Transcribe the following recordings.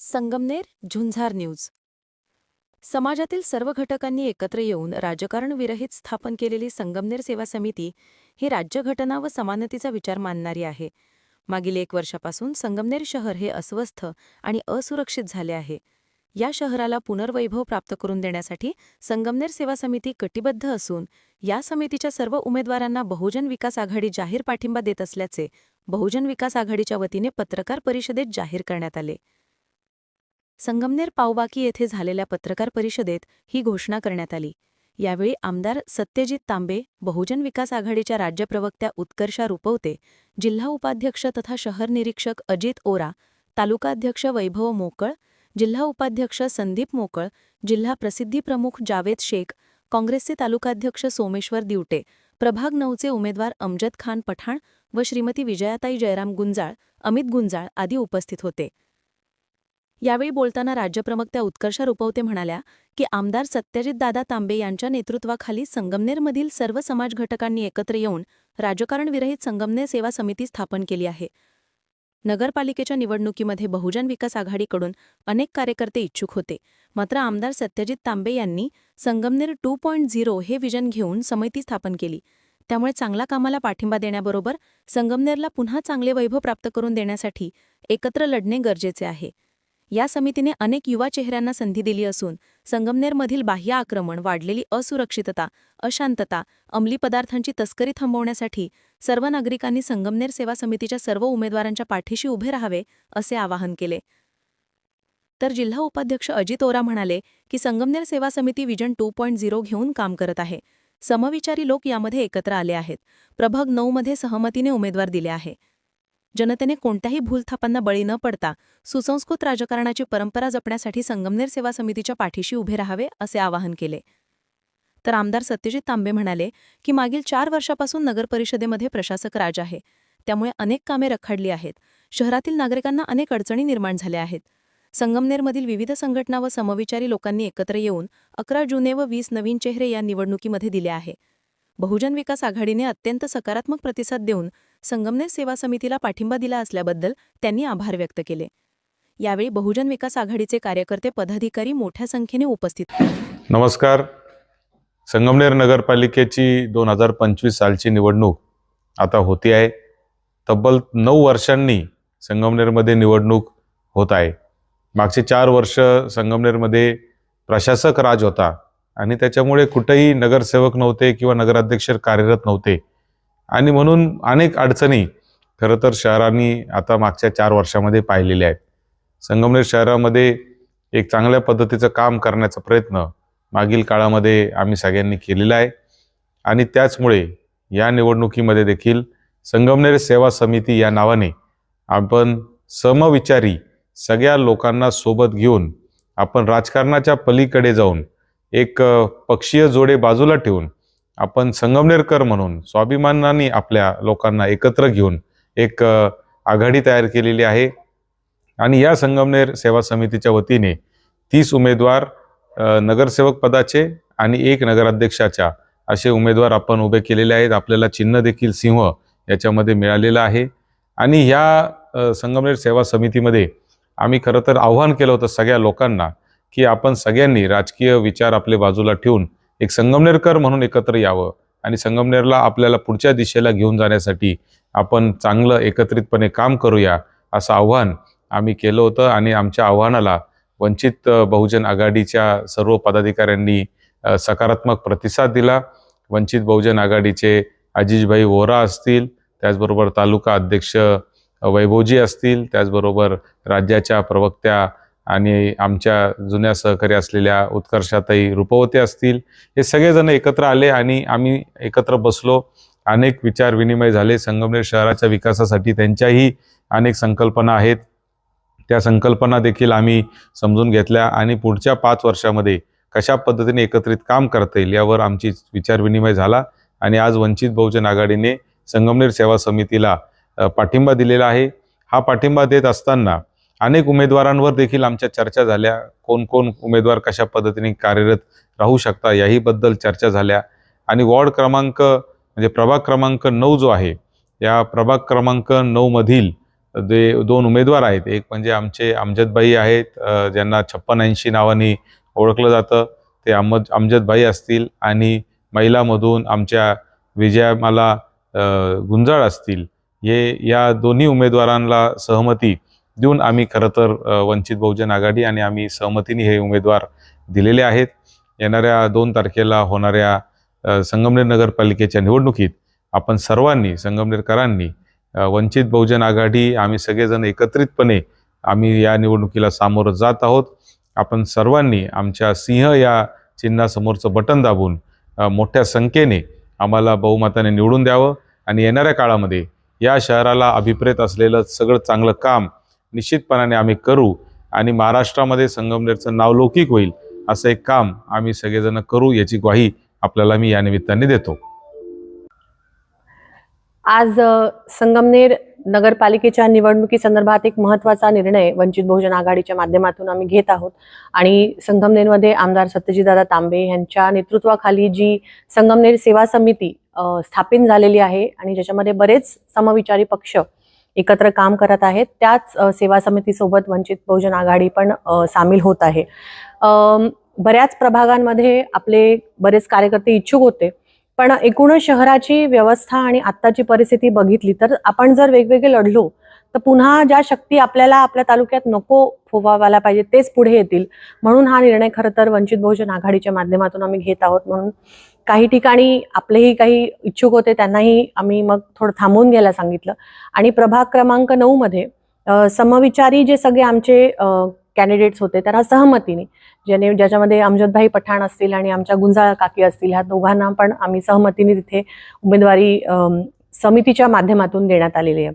Sangamner Zunzar news. समाजातील सर्व घटकांनी एकत्र येऊन राजकारण विरहित स्थापन केलेली संगमनेर सेवा समिती ही राज्यघटना व समानतेचा विचार मानणारी आहे. मागील एक वर्षापासून संगमनेर शहर हे अस्वस्थ आणि असुरक्षित झाले आहे. या शहराला पुनर्वैभव प्राप्त करून देण्यासाठी संगमनेर सेवा समिती कटिबद्ध असून या समितीच्या सर्व उमेदवारांना बहुजन विकास आघाडी जाहीर पाठिंबा देत असल्याचे बहुजन विकास आघाडीच्या वतीने पत्रकार परिषदेत जाहीर करण्यात आले. संगमनेर पावबाकी येथे झालेल्या पत्रकार परिषदेत ही घोषणा करण्यात आली. यावेळी आमदार सत्यजित तांबे बहुजन विकास आघाडीच्या राज्य प्रवक्त्या उत्कर्षा रुपवते जिल्हा उपाध्यक्ष तथा शहर निरीक्षक अजित ओरा तालुकाध्यक्ष वैभव मोकळ जिल्हा उपाध्यक्ष संदीप मोकळ जिल्हा प्रसिद्धी प्रमुख जावेद शेख काँग्रेसचे तालुकाध्यक्ष सोमेश्वर दिवटे प्रभाग नऊचे उमेदवार अमजद खान पठाण व श्रीमती विजयाताई जयराम गुंजाळ अमित गुंजाळ आदी उपस्थित होते. यावेळी बोलताना राज्यप्रवक्त्या उत्कर्षा रुपवते म्हणाल्या की आमदार सत्यजितदादा तांबे यांच्या नेतृत्वाखाली संगमनेरमधील सर्व समाज घटकांनी एकत्र येऊन राजकारणविरहित संगमनेर सेवा समिती स्थापन केली आहे. नगरपालिकेच्या निवडणुकीमध्ये बहुजन विकास आघाडीकडून अनेक कार्यकर्ते इच्छुक होते. मात्र आमदार सत्यजित तांबे यांनी संगमनेर टू पॉईंट झिरो हे विजन घेऊन समिती स्थापन केली. त्यामुळे चांगला कामाला पाठिंबा देण्याबरोबर संगमनेरला पुन्हा चांगले वैभव प्राप्त करून देण्यासाठी एकत्र लढणे गरजेचे आहे. या समितीने अनेक युवा चेहऱ्यांना संधी दिली असून संगमनेरमधील बाह्य आक्रमण वाढलेली असुरक्षितता अशांतता अंमली पदार्थांची तस्करी थांबवण्यासाठी सर्व नागरिकांनी संगमनेर सेवा समितीच्या सर्व उमेदवारांच्या पाठीशी उभे राहावे असे आवाहन केले. तर जिल्हा उपाध्यक्ष अजित ओरा म्हणाले की संगमनेर सेवा समिती विजन टू पॉईंट झिरो घेऊन काम करत आहे. समविचारी लोक यामध्ये एकत्र आले आहेत. प्रभाग नऊमध्ये सहमतीने उमेदवार दिले आहे. जनतेने कोणत्याही भूलथापांना बळी न पडता सुसंस्कृत राजकारणाची परंपरा जपण्यासाठी संगमनेर सेवा समितीच्या पाठीशी उभे राहावे असे आवाहन केले. तर आमदार सत्यजित तांबे म्हणाले की मागील चार वर्षापासून नगरपरिषदेमध्ये प्रशासक राज आहे. त्यामुळे अनेक कामे रखडली आहेत. शहरातील नागरिकांना अनेक अडचणी निर्माण झाल्या आहेत. संगमनेरमधील विविध संघटना व समविचारी लोकांनी एकत्र येऊन अकरा जुने व वीस नवीन चेहरे या निवडणुकीमध्ये दिले आहे. बहुजन विकास आघाडीने अत्यंत सकारात्मक प्रतिसाद देऊन संगमनेर सेवा समितीला पाठिंबा दिला असल्याबद्दल त्यांनी आभार व्यक्त केले. यावेळी बहुजन विकास आघाडीचे कार्यकर्ते पदाधिकारी मोठ्या संख्येने उपस्थित नमस्कार. संगमनेर नगरपालिकेची दोन हजार पंचवीस सालची निवडणूक आता होती आहे. तब्बल नऊ वर्षांनी संगमनेरमध्ये निवडणूक होत आहे. मागचे चार वर्ष संगमनेरमध्ये प्रशासक राज होता आणि त्याच्यामुळे कुठेही नगरसेवक नव्हते किंवा नगराध्यक्ष कार्यरत नव्हते. आणि म्हणून अनेक अडचणी खरं तर शहरांनी आता मागच्या चार वर्षामध्ये पाहिलेल्या आहेत. संगमनेर शहरामध्ये एक चांगल्या पद्धतीचं काम करण्याचा प्रयत्न मागील काळामध्ये आम्ही सगळ्यांनी केलेला आहे. आणि त्याचमुळे या निवडणुकीमध्ये देखील संगमनेर सेवा समिती या नावाने आपण समविचारी सगळ्या लोकांना सोबत घेऊन आपण राजकारणाच्या पलीकडे जाऊन एक पक्षीय जोडे बाजूला ठेवून आपण संगमनेरकर म्हणून स्वाभिमानाने आपल्या लोकांना एकत्र घेऊन एक आघाडी तयार केलेली आहे. आणि या संगमनेर सेवा समितीच्या वतीने तीस उमेदवार नगरसेवक पदाचे आणि एक नगराध्यक्षाच्या असे उमेदवार आपण उभे केलेले आहेत. आपल्याला चिन्ह देखील सिंह याच्यामध्ये मिळालेलं आहे. आणि ह्या संगमनेर सेवा समितीमध्ये आम्ही खरं तर आव्हान केलं होतं सगळ्या लोकांना की आपण सगळ्यांनी राजकीय विचार आपले बाजूला ठेवून एक संगमनेरकर म्हणून एकत्र यावं आणि संगमनेरला आपल्याला पुढच्या दिशेला घेऊन जाण्यासाठी आपण चांगलं एकत्रितपणे काम करूया असं आव्हान आम्ही केलं होतं आणि आमच्या आव्हानाला वंचित बहुजन आघाडीच्या सर्व पदाधिकाऱ्यांनी सकारात्मक प्रतिसाद दिला. वंचित बहुजन आघाडीचे अजिजभाई वोरा असतील त्याचबरोबर तालुका अध्यक्ष वैभवजी असतील त्याचबरोबर राज्याच्या प्रवक्त्या आणि आमच्या जुन्या सहकारी असलेल्या उत्कर्षाताई रूपवते असतील हे सगळेजण एकत्र आले आणि आम्ही एकत्र बसलो. अनेक विचार विनिमय झाले. संगमनेर शहराच्या विकासासाठी त्यांच्याही अनेक संकल्पना आहेत. त्या संकल्पना देखील आम्ही समजून घेतल्या आणि पुढच्या पाच वर्षामध्ये कशा पद्धतीने एकत्रित काम करता येईल यावर आमची विचारविनिमय झाला आणि आज वंचित बहुजन आघाडीने संगमनेर सेवा समितीला पाठिंबा दिलेला आहे. हा पाठिंबा देत असताना अनेक उमेदवारांवर देखील आमच्या चर्चा झाल्या. कोण कोण उमेदवार कशा पद्धतीने कार्यरत राहू शकता याहीबद्दल चर्चा झाल्या. आणि वॉर्ड क्रमांक म्हणजे प्रभाग क्रमांक नऊ जो आहे या प्रभाग क्रमांक नऊमधील जे दोन उमेदवार आहेत एक म्हणजे आमचे अमजदबाई आहेत ज्यांना छप्पन ऐंशी नावाने ओळखलं जातं ते अमज अमजदबाई असतील आणि महिलामधून आमच्या विजयामाला गुंजाळ असतील. हे या दोन्ही उमेदवारांना सहमती देऊन आम्ही खरं तर वंचित बहुजन आघाडी आणि आम्ही सहमतीने हे उमेदवार दिलेले आहेत. येणाऱ्या दोन तारखेला होणाऱ्या संगमनेर नगरपालिकेच्या निवडणुकीत आपण सर्वांनी संगमनेरकरांनी वंचित बहुजन आघाडी आम्ही सगळेजण एकत्रितपणे आम्ही या निवडणुकीला सामोरं जात आहोत. आपण सर्वांनी आमच्या सिंह या चिन्हासमोरचं बटन दाबून मोठ्या संख्येने आम्हाला बहुमताने निवडून द्यावं आणि येणाऱ्या काळामध्ये या शहराला अभिप्रेत असलेलं सगळं चांगलं काम निश्चितपणाने आम्ही करू आणि महाराष्ट्रामध्ये संगमनेरचं नाव लौकिक होईल असं एक काम आम्ही सगळेजण करू याची ग्वाही आपल्याला मी या निमित्ताने देतो. आज संगमनेर नगरपालिकेच्या निवडणुकीसंदर्भात एक महत्त्वाचा निर्णय वंचित बहुजन आघाडीच्या माध्यमातून आम्ही घेत आहोत. आणि संगमनेरमध्ये आमदार सत्यजीदादा तांबे यांच्या नेतृत्वाखाली जी संगमनेर सेवा समिती स्थापित झालेली आहे आणि ज्याच्यामध्ये बरेच समविचारी पक्ष एकत्र काम करत आहेत. त्याच सेवा समितीसोबत वंचित बहुजन आघाडी पण सामील होत आहे. बऱ्याच प्रभागांमध्ये आपले बरेच कार्यकर्ते इच्छुक होते पण एकूणच शहराची व्यवस्था आणि आत्ताची परिस्थिती बघितली तर आपण जर वेगवेगळे लढलो तर पुन्हा ज्या शक्ती आपल्याला आपल्या तालुक्यात नको फोवायला पाहिजे तेच पुढे येतील. म्हणून हा निर्णय खरं तर वंचित बहुजन आघाडीच्या माध्यमातून आम्ही घेत आहोत. म्हणून काही ठिकाणी आपलेही काही इच्छुक होते त्यांनाही आम्ही मग थोडं थांबवून घ्यायला सांगितलं. आणि प्रभाग क्रमांक नऊ मध्ये समविचारी जे सगळे आमचे कॅन्डिडेट्स होते त्यांना सहमतीने ज्याने ज्याच्यामध्ये अमजदभाई पठाण असतील आणि आमच्या गुंजाळ काकी असतील ह्या दोघांना पण आम्ही सहमतीने तिथे उमेदवारी समितीच्या माध्यमातून देण्यात आलेली आहे.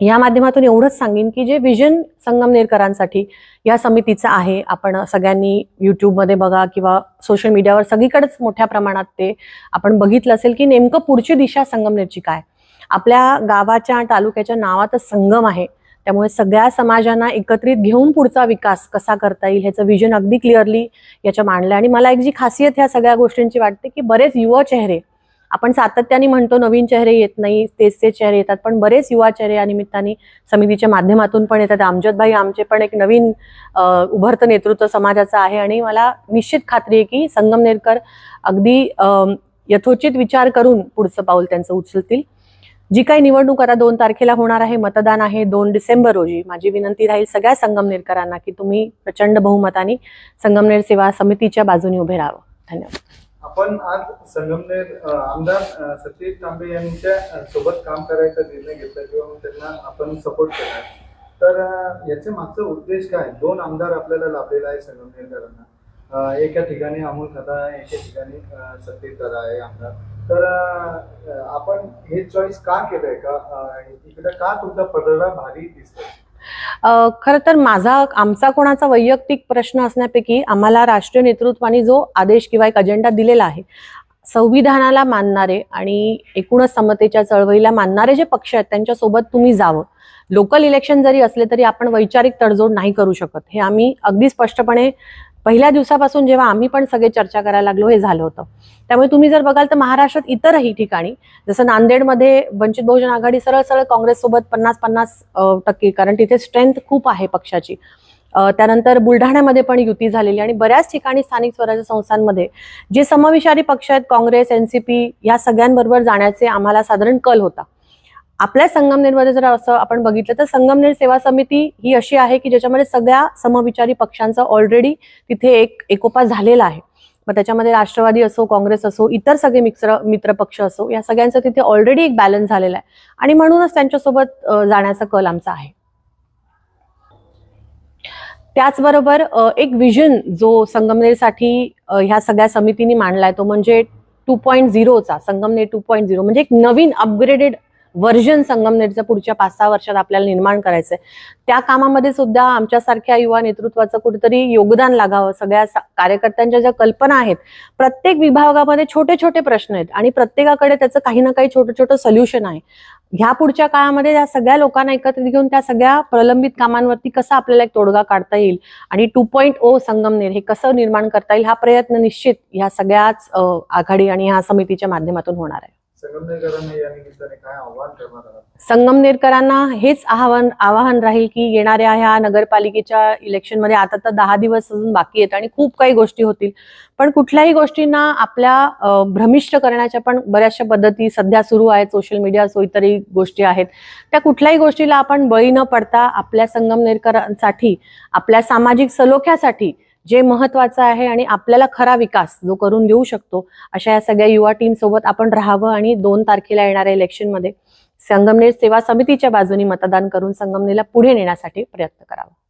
या माध्यमातून एवढंच सांगेन की जे विजन संगमनेरकरांसाठी या समितीचं आहे आपण सगळ्यांनी युट्यूबमध्ये बघा किंवा सोशल मीडियावर सगळीकडेच मोठ्या प्रमाणात ते आपण बघितलं असेल की नेमकं पुढची दिशा संगमनेरची काय? आपल्या गावाच्या तालुक्याच्या नावातच संगम आहे त्यामुळे सगळ्या समाजांना एकत्रित घेऊन पुढचा विकास कसा करता येईल ह्याचं विजन अगदी क्लिअरली याच्या मांडलं आणि मला एक जी खासियत ह्या सगळ्या गोष्टींची वाटते की बरेच युवा चेहरे आपण सातत्याने म्हणतो नवीन चेहरे येत नाही तेचचे चेहरे येतात पण बरेच युवा चेहरे या निमित्ताने समितीच्या माध्यमातून पण येतात. अमजदभाई आमचे पण एक नवीन उभरतं नेतृत्व समाजाचं आहे आणि मला निश्चित खात्री आहे की संगमनेरकर अगदी यथोचित विचार करून पुढचं पाऊल त्यांचं उचलतील. जी काही निवडणूक आता दोन तारखेला होणार आहे मतदान आहे दोन डिसेंबर रोजी. माझी विनंती राहील सगळ्या संगमनेरकरांना की तुम्ही प्रचंड बहुमताने संगमनेर सेवा समितीच्या बाजूने उभे राहावं. धन्यवाद. आपण आज संगमनेर आमदार सतीश तांबे यांच्या सोबत काम करायचा निर्णय घेतला किंवा त्यांना आपण सपोर्ट केला. तर याचे मागचा उद्देश काय? दोन आमदार आपल्याला लाभलेला आहे संगमनेरकरांना. एका ठिकाणी अमोल खदा आहे एका ठिकाणी सतीश दादा आहे आमदार. तर आपण हे चॉईस का केलंय? का इकडं इकडे का तुमचा पदरा भारी दिसतोय? खरं तर माझा आमचा कोणाचा वैयक्तिक प्रश्न असण्यापैकी आम्हाला राष्ट्रीय नेतृत्वाने जो आदेश किंवा एक अजेंडा दिलेला आहे संविधानाला मानणारे आणि एकूणच समतेच्या चळवळीला मानणारे जे पक्ष आहेत त्यांच्यासोबत तुम्ही जावं. लोकल इलेक्शन जरी असले तरी आपण वैचारिक तडजोड नाही करू शकत. हे आम्ही अगदी स्पष्टपणे पहिल्या दिवसापासून जेव्हा आम्ही पण सगळे चर्चा करायला लागलो हे झालं होतं. त्यामुळे तुम्ही जर बघाल तर महाराष्ट्रात इतरही ठिकाणी जसं नांदेडमध्ये वंचित बहुजन आघाडी सरळ सरळ काँग्रेससोबत पन्नास पन्नास टक्के कारण तिथे स्ट्रेंथ खूप आहे पक्षाची. त्यानंतर बुलढाण्यामध्ये पण युती झालेली आणि बऱ्याच ठिकाणी स्थानिक स्वराज्य संस्थांमध्ये जे समविचारी पक्ष आहेत काँग्रेस एनसीपी या सगळ्यांबरोबर जाण्याचे आम्हाला साधारण कल होता. आपल्या संगमनेरमध्ये जर असं आपण बघितलं तर संगमनेर सेवा समिती ही अशी आहे की ज्याच्यामध्ये सगळ्या समविचारी पक्षांचा ऑलरेडी तिथे एक एकोपा झालेला आहे. मग त्याच्यामध्ये राष्ट्रवादी असो काँग्रेस असो इतर सगळे मित्र मित्र पक्ष असो या सगळ्यांचं तिथे ऑलरेडी एक बॅलन्स झालेला आहे. आणि म्हणूनच त्यांच्यासोबत जाण्याचा कल आमचा आहे. त्याचबरोबर एक विजन जो संगमनेरसाठी ह्या सगळ्या समितीने मांडलाय तो म्हणजे टू पॉईंट झिरोचा संगमनेर टू पॉईंट झिरो म्हणजे एक नवीन अपग्रेडेड व्हर्जन संगमनेरचं पुढच्या पाच सहा वर्षात आपल्याला निर्माण करायचंय. त्या कामामध्ये सुद्धा आमच्यासारख्या युवा नेतृत्वाचं कुठेतरी योगदान लागावं. सगळ्या कार्यकर्त्यांच्या ज्या कल्पना आहेत प्रत्येक विभागामध्ये छोटे छोटे प्रश्न आहेत आणि प्रत्येकाकडे त्याचं काही ना काही छोटं छोटं सोल्युशन आहे. ह्या पुढच्या काळामध्ये या सगळ्या लोकांना एकत्रित घेऊन त्या सगळ्या प्रलंबित कामांवरती कसा आपल्याला एक तोडगा काढता येईल आणि टू पॉईंट ओ संगमनेर हे कसं निर्माण करता येईल हा प्रयत्न निश्चित ह्या सगळ्याच आघाडी आणि ह्या समितीच्या माध्यमातून होणार आहे. संगमनेरकरांना या निमित्ताने काय आव्हान करणार आहात? संगमनेरकरांना हेच आव्हान आवाहन राहील की येणाऱ्या ह्या नगरपालिकेच्या इलेक्शनमध्ये आता तर दहा दिवस अजून बाकी आहेत आणि खूप काही गोष्टी होतील. पण कुठल्याही गोष्टींना आपल्या भ्रमिष्ट करण्याच्या पण बऱ्याचशा पद्धती सध्या सुरू आहेत. सोशल मीडिया सो इतरही गोष्टी आहेत. त्या कुठल्याही गोष्टीला आपण बळी न पडता आपल्या संगमनेरकरांसाठी आपल्या सामाजिक सलोख्यासाठी जे महत्वाचं आहे आणि आपल्याला खरा विकास जो करून देऊ शकतो अशा या सगळ्या युवा टीम सोबत आपण राहावं आणि दोन तारखेला येणाऱ्या इलेक्शनमध्ये संगमनेर सेवा समितीच्या बाजूनी मतदान करून संगमनेरला पुढे नेण्यासाठी प्रयत्न करावा.